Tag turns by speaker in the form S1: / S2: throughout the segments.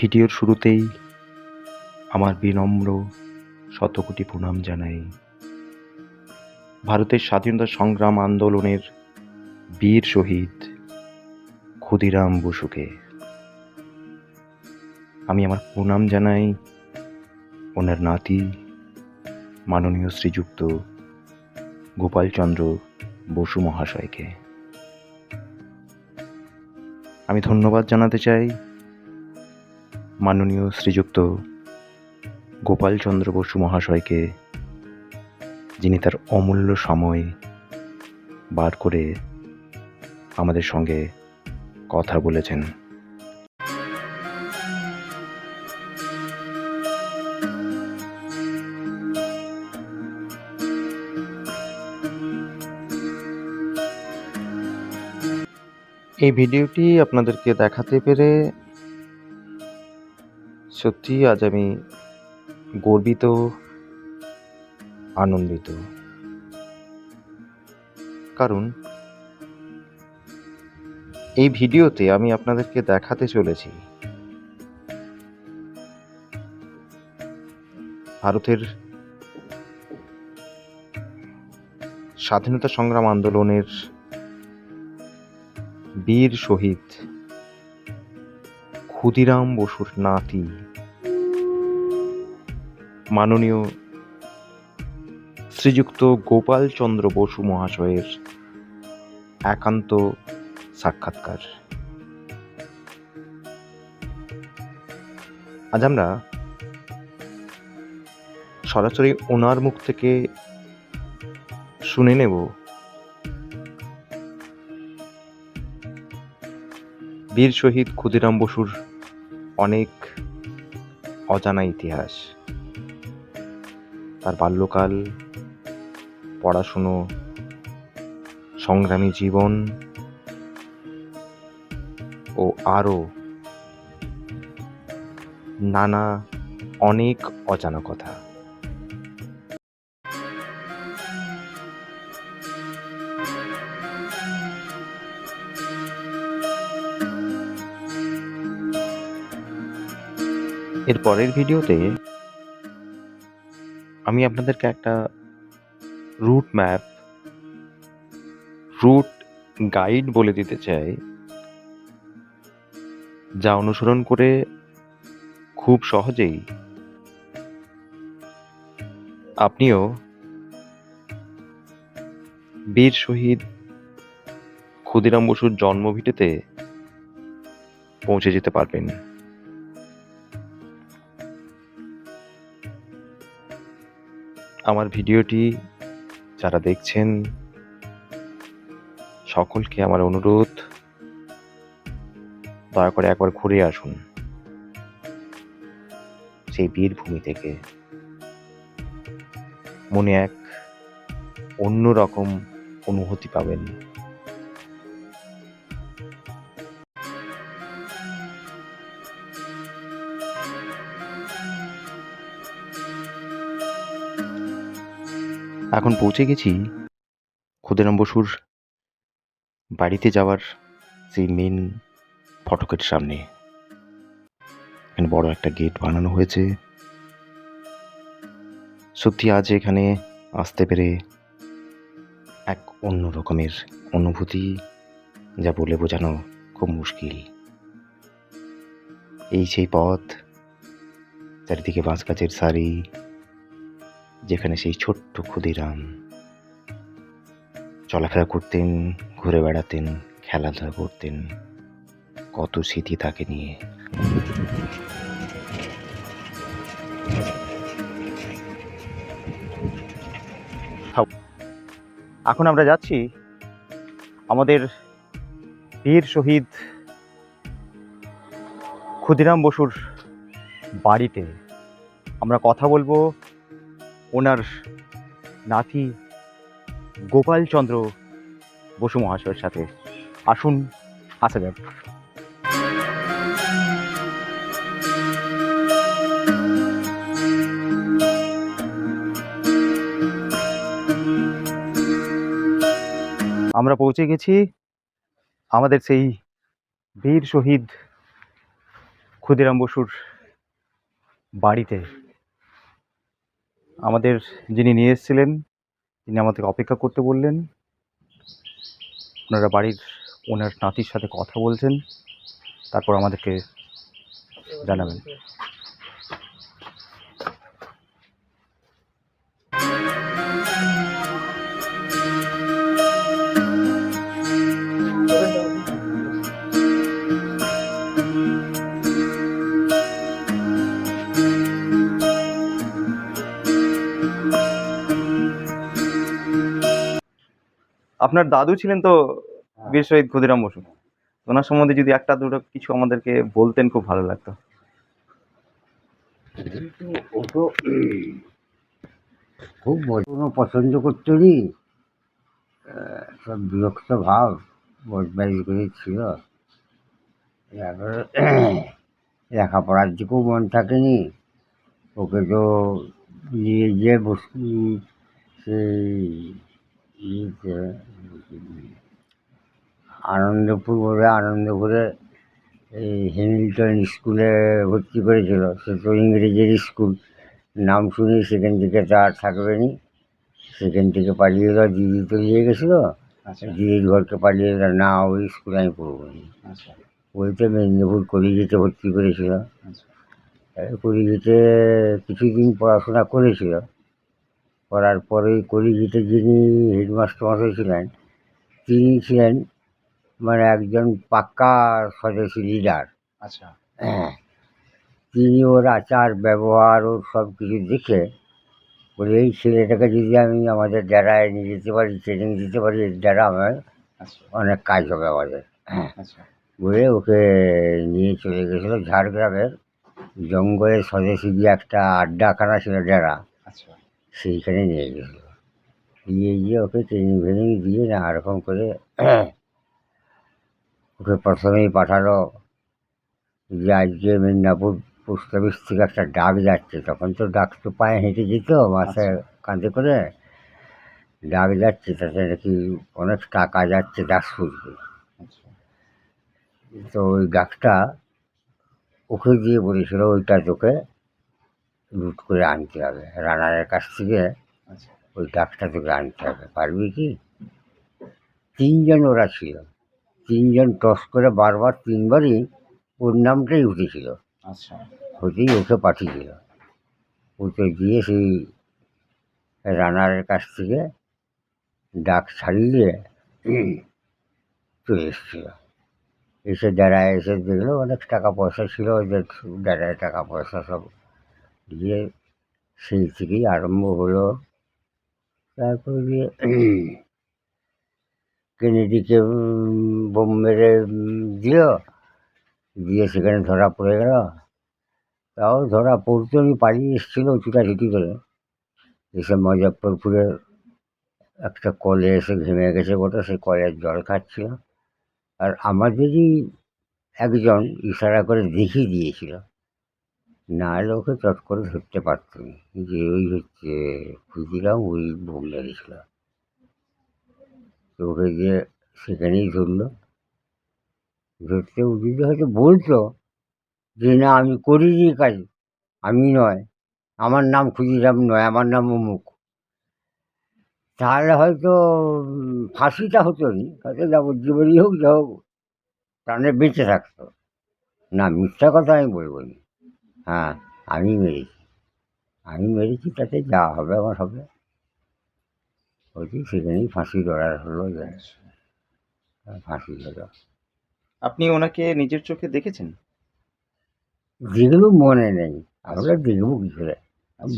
S1: ভিডিওর শুরুতেই আমার বিনম্র শতকোটি প্রণাম জানাই। ভারতের স্বাধীনতা সংগ্রাম আন্দোলনের বীর শহীদ ক্ষুদিরাম বসুকে। আমি আমার প্রণাম জানাই ওনার নাতি, মাননীয় শ্রীযুক্ত গোপালচন্দ্র বসু মহাশয়কে। আমি ধন্যবাদ জানাতে চাই মাননীয় শ্রীযুক্ত গোপালচন্দ্র বসু মহাশয়কে, যিনি তার অমূল্য সময় বার করে আমাদের সঙ্গে কথা বলেছেন। এই ভিডিওটি আপনাদেরকে দেখাতে পেরে সত্যি আজ আমি গর্বিত, আনন্দিত। কারণ এই ভিডিওতে আমি আপনাদেরকে দেখাতে চলেছি ভারতের স্বাধীনতা সংগ্রাম আন্দোলনের বীর শহীদ ক্ষুদিরাম বসুর নাতি মাননীয় শ্রীযুক্ত গোপালচন্দ্র বসু মহাশয়ের একান্ত সাক্ষাৎকার। আজ আমরা সরাসরি ওনার মুখ থেকে শুনে নেব বীর শহীদ ক্ষুদিরাম বসুর অনেক অজানা ইতিহাস। তার বাল্যকাল পড়াশুনো সংগ্রামী জীবন ও আরও নানা অনেক অজানা কথা। এর পরের ভিডিওতে আমি আপনাদেরকে একটা রুট ম্যাপ রুট গাইড বলে দিতে চাই, যা অনুসরণ করে খুব সহজেই আপনিও বীর শহীদ ক্ষুদিরাম বসুর জন্মভিটেতে পৌঁছে যেতে পারবেন। আমার ভিডিওটি যারা দেখছেন, সকলকে আমার অনুরোধ, দয়া করে একবার ঘুরে আসুন। সেই বীরভূমি থেকে মনে এক অন্যরকম অনুভূতি পাবেন। এখন পৌঁছে গেছি ক্ষুদিরাম বসুর বাড়িতে যাওয়ার সেই মেন ফটকের সামনে। এখানে বড় একটা গেট বানানো হয়েছে। সত্যি আজ এখানে আসতে পেরে এক অন্য রকমের অনুভূতি, যা বলে বোঝানো খুব মুশকিল। এই সেই পথ, চারিদিকে বাঁশ গাছের সারি যেখানে সেই ছোট্ট ক্ষুদিরাম চলাফেরা করতেন, ঘুরে বেড়াতেন, খেলাধুলা করতেন, কত স্মৃতি তাকে নিয়ে। এখন আমরা যাচ্ছি আমাদের বীর শহীদ ক্ষুদিরাম বসুর বাড়িতে। আমরা কথা বলব ওনার নাতি গোপালচন্দ্র বসু মহাশয়ের সাথে আসুন আসা যাক আমরা পৌঁছে গেছি আমাদের সেই বীর শহীদ ক্ষুদিরাম বসুর বাড়িতে। আমাদের যিনি নিয়ে এসেছিলেন, তিনি আমাদেরকে অপেক্ষা করতে বললেন। ওনারা বাড়ির ওনার নাতির সাথে কথা বলছেন। তারপর আমাদেরকে জানাবেন। আপনার দাদু ছিলেন তো বীর শহীদ ক্ষুদিরাম বসু। ওনার সম্বন্ধে যদি একটা দুটো কিছু আমাদেরকে বলতেন খুব ভালো লাগতো।
S2: খুব কোনো পছন্দ করতো নি। সব বিরক্ত ভাব বদমাইশ করে ছিল। লেখাপড়ার দিকেও মন থাকেনি। ওকে তো নিয়ে গিয়ে বস সেই উম, আনন্দপুর বলে আনন্দপুরে এই হ্যামিল্টন স্কুলে ভর্তি করেছিল। সে তো ইংরেজির স্কুল নাম শুনে সেখান থেকে তো আর থাকবে নি। সেখান থেকে পালিয়ে এলো দিদি তো নিয়ে গেছিল দিদির ঘরকে পালিয়ে এলো না ওই স্কুলে আমি পড়ব না।
S1: আচ্ছা।
S2: ওই তো মেদিনীপুর কলেজেতে ভর্তি করেছিল।
S1: আচ্ছা।
S2: কলিগিতে কিছুদিন পড়াশোনা করেছিল। করার পরে কলিগিতে যিনি হেডমাস্টার মশাই ছিলেন তিনি ছিলেন মানে একজন পাক্কা স্বদেশী লিডার
S1: আচ্ছা।
S2: হ্যাঁ। তিনি ওর আচার ব্যবহার ওর সব কিছু দেখে বলে এই ছেলেটাকে যদি আমি আমাদের ডেরায় নিয়ে যেতে পারি ট্রেনিং দিতে পারি এর দ্বারা আমার
S1: আচ্ছা।
S2: অনেক কাজ হবে আমাদের। হ্যাঁ।
S1: আচ্ছা।
S2: বলে ওকে নিয়ে চলে গেছিল ঝাড়গ্রামের জঙ্গলে স্বদেশী দিয়ে একটা আড্ডাখানা ছিল ডেরা। সেইখানে নিয়ে গেছিল নিয়ে গিয়ে ওকে ট্রেনিং ফ্রেনিং দিয়ে না এরকম করে ওকে প্রথমেই পাঠালো যে আজকে মেদিনীপুর পোস্ট অফিস থেকে একটা ডাক যাচ্ছে। তখন তো ডাক তো পায়ে হেঁটে যেত মাথায় কাঁধে করে। ডাক যাচ্ছে তাতে নাকি অনেক টাকা যাচ্ছে দাসপুরকে
S1: আচ্ছা।
S2: তো ওই ডাকটা ওকে দিয়ে বলেছিল ওইটা তোকে লুট করে আনতে হবে। রানারের কাছ থেকে
S1: আচ্ছা।
S2: ওই ডাকটা তোকে আনতে হবে। পারবি কি? তিনজন ওরা ছিল। তিনজন টস করে বারবার তিনবারই ওর নামটাই উঠেছিল।
S1: আচ্ছা।
S2: হতেই ওকে পাঠিয়েছিল। ওকে দিয়ে সেই রানারের কাছ থেকে ডাক ছাড়িয়ে চলে এসেছিল। এসে ডেরায় এসে দেখল অনেক টাকা পয়সা ছিল। ওদের ডেরায় টাকা পয়সা সব দিয়ে সেই থেকেই আরম্ভ হলো। তারপর গিয়ে কেনেডিকে বোম মেরে দিল। দিয়ে সেখানে ধরা পড়ে গেল। তাও ধরা পড়তে উনি পালিয়ে এসেছিল ছুটাছুটি করে এসে মুজফ্ফরপুরে একটা কলে এসে ঘেমে গেছে গোটা সেই কলের জল খাচ্ছিল। আর আমাদেরই একজন ইশারা করে দেখিয়ে দিয়েছিল না হলে ওকে চট করে ধরতে পারত না। যে ওই হচ্ছে ক্ষুদিরাম, ওই বোম মেরেছিল তো ওকে গিয়ে সেখানেই ধরলো। ধরতে ও যদি হয়তো বলতো যে, না, আমি করিনি কাজ। আমি নয়। আমার নাম ক্ষুদিরাম নয়, আমার নাম অমুক। তাহলে হয়তো ফাঁসিটা হতো নি। হয়তো যাবজ্জীবনই হোক, যা হোক, প্রাণে বেঁচে থাকতো। না, মিথ্যা কথা আমি বলব না। হ্যাঁ আমি মেরেছি। আমি মেরেছি তাতে যা হবে আমার হবে। হয়তো সেখানেই ফাঁসি দরার হলো ফাঁসি হলো।
S1: আপনি ওনাকে নিজের চোখে দেখেছেন?
S2: যেগুলো মনে নেই আমরা দেখব কি করে।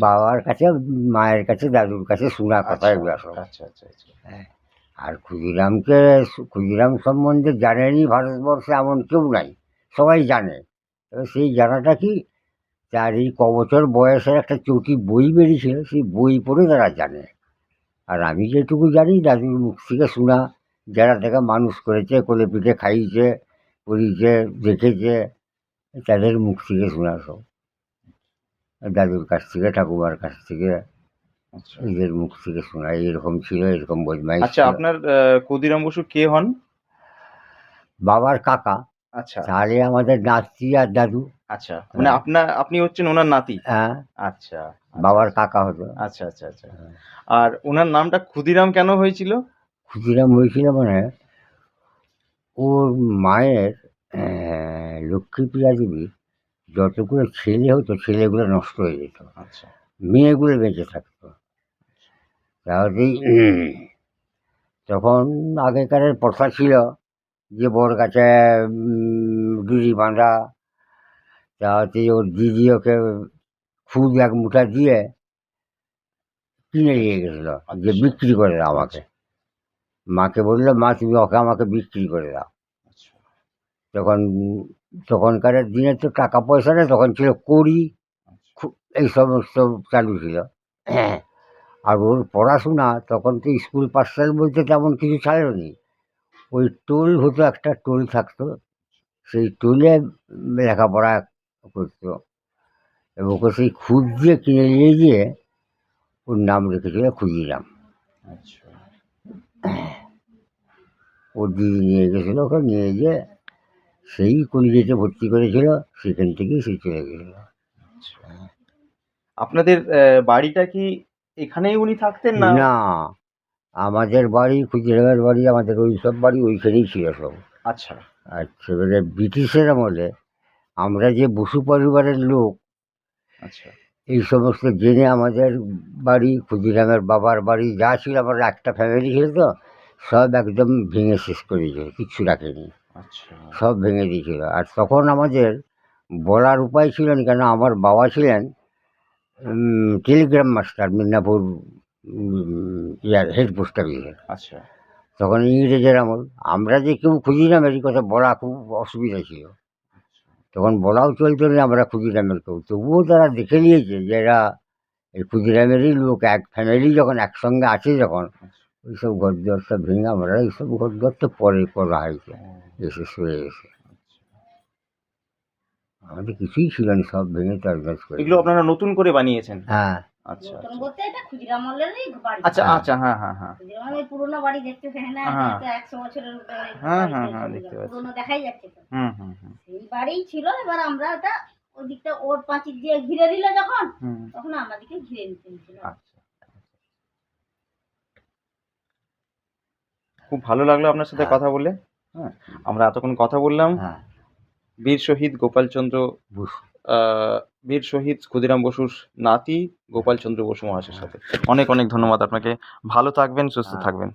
S2: বাবার কাছে মায়ের কাছে দাদুর কাছে শোনা কথা এগুলো সব।
S1: আচ্ছা আচ্ছা আচ্ছা।
S2: আর ক্ষুদিরামকে ক্ষুদিরাম সম্বন্ধে জানেনি ভারতবর্ষে এমন কেউ নাই। সবাই জানে। তবে সেই জানাটা কি তার এই ক বছর বয়সের একটা চটি বই বেরিয়েছিল সেই বই পড়ে তারা জানে। আর আমি যেটুকু জানি দাদুর মুখ থেকে শোনা যারা থেকে মানুষ করেছে কোলে পিঠে খাইয়েছে পড়িয়েছে দেখেছে তাদের মুখ থেকে শোনা সব। দাদুর কাছ থেকে ঠাকুমার কাছ থেকে
S1: আচ্ছা।
S2: এদের মুখ থেকে শোনা এরকম ছিল এরকম বদমাইশ
S1: আচ্ছা আপনার ক্ষুদিরাম বসু কে হন?
S2: বাবার কাকা।
S1: আচ্ছা।
S2: তাহলে আমাদের নাতি আর দাদু।
S1: আচ্ছা মানে
S2: হ্যাঁ।
S1: আপনার আপনি হচ্ছেন ওনার নাতি?
S2: হ্যাঁ।
S1: আচ্ছা
S2: বাবার কাকা হতো
S1: আচ্ছা আচ্ছা আচ্ছা। আর ওনার নামটা ক্ষুদিরাম কেন হয়েছিল?
S2: ক্ষুদিরাম হয়েছিল মানে ওর মায়ের আহ, লক্ষ্মীপ্রিয়া দেবী যতগুলো ছেলে হতো ছেলেগুলো নষ্ট হয়ে যেত।
S1: আচ্ছা।
S2: মেয়েগুলো বেঁচে থাকতো। তাহলে তখন আগেকার প্রথা ছিল যে বর গাছে ডুরি বাঁধা তাতে ওর দিদি ওকে খুব এক মুঠা দিয়ে কিনে নিয়ে গেছিল যে
S1: আচ্ছা।
S2: বিক্রি করে দাও আমাকে। মাকে বলল মা তুমি ওকে আমাকে বিক্রি করে দাও।
S1: আচ্ছা।
S2: তখন তখনকার দিনে তো টাকা পয়সা নেই তখন ছিল কড়ি খু- এই সমস্ত চালু ছিল। আর ওর পড়াশোনা তখন তো স্কুল পাঠশাল বলতে তেমন কিছু ছাড়েনি। ওই টোল হতো একটা টোল থাকতো। সেই টোলে লেখাপড়া করতো এবং ওকে সেই খুদ দিয়ে কিনে নিয়ে গিয়ে ওর নাম রেখেছিল ক্ষুদিরাম
S1: আচ্ছা।
S2: ওর দিদি নিয়ে গেছিল ওকে নিয়ে গিয়ে সেই কলেজেতে ভর্তি করেছিল সেখান থেকেই সে চলে গেছিল।
S1: আচ্ছা। আপনাদের বাড়িটা কি এখানেই উনি থাকতেন না?
S2: না আমাদের বাড়ি ক্ষুদিরামের বাড়ি আমাদের ওই সব বাড়ি ওইখানেই ছিল সব।
S1: আচ্ছা।
S2: আচ্ছা এবারে ব্রিটিশের আমলে আমরা যে বসু পরিবারের লোক
S1: আচ্ছা।
S2: এই সমস্ত জেনে আমাদের বাড়ি ক্ষুদিরামের বাবার বাড়ি যা ছিল আমার একটা ফ্যামিলি ছিল তো সব একদম ভেঙে শেষ করে দিয়েছিল কিচ্ছু রাখেনি।
S1: আচ্ছা।
S2: সব ভেঙে দিয়েছিল। আর তখন আমাদের বলার উপায় ছিল না কেন আমার বাবা ছিলেন টেলিগ্রাম মাস্টার মিদনাপুর ইয়ার হেড পোস্ট অফিসের
S1: আচ্ছা।
S2: তখন ইংরেজের আমল। আমরা যে কেউ ক্ষুদিরামের এই কথা বলা খুব অসুবিধা ছিল। তখন বলাও চলতো না আমরা ক্ষুদিরামের কেউ তবুও তারা দেখে নিয়েছে যে এরা এই ক্ষুদিরামেরই লোক এক ফ্যামিলি যখন একসঙ্গে আছে যখন ওইসব ঘর সব ভেঙে আমরা এইসব ঘর তো পরে করা হয়েছে এসে শুয়ে এসে আমাদের কিছুই ছিল না সব ভেঙে তার করে।
S1: এগুলো আপনারা নতুন করে বানিয়েছেন?
S2: হ্যাঁ।
S1: আচ্ছা
S3: বলতে এটা ক্ষুদিরাম মল্লেরই বাড়ি।
S1: আচ্ছা। আচ্ছা হ্যাঁ হ্যাঁ হ্যাঁ।
S3: ওই পুরোনো বাড়ি দেখতে পাই না
S1: হ্যাঁ।
S3: একশো বছরের
S1: হ্যাঁ, হ্যাঁ, হ্যাঁ, দেখতে পাচ্ছি।
S3: পুরোনো দেখাই যাচ্ছে তো।
S1: হুম হুম হুম।
S3: সেই বাড়িই ছিল এবার আমরা ওটা ওই দিকটা ওর দিয়ে ঘিরে দিল যখন তখন আমাদেরকে ঘিরে নিতে হয়েছিল
S1: আচ্ছা খুব ভালো লাগল আপনার সাথে
S2: হ্যাঁ।
S1: কথা বলে। হ্যাঁ আমরা এতক্ষণ কথা বললাম।
S2: হ্যাঁ।
S1: বীর শহীদ গোপালচন্দ্র আহ, বীর শহীদ ক্ষুদিরাম বসুর নাতি গোপালচন্দ্র বসু মহাশয়ের সাথে। অনেক অনেক ধন্যবাদ আপনাকে। ভালো থাকবেন সুস্থ
S2: হ্যাঁ।
S1: থাকবেন।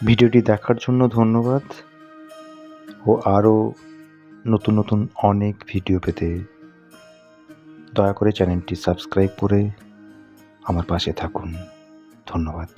S1: ভিডিওটি দেখার জন্য ধন্যবাদ ও আরও নতুন নতুন অনেক ভিডিও পেতে দয়া করে চ্যানেলটি সাবস্ক্রাইব করে আমার পাশে থাকুন। ধন্যবাদ।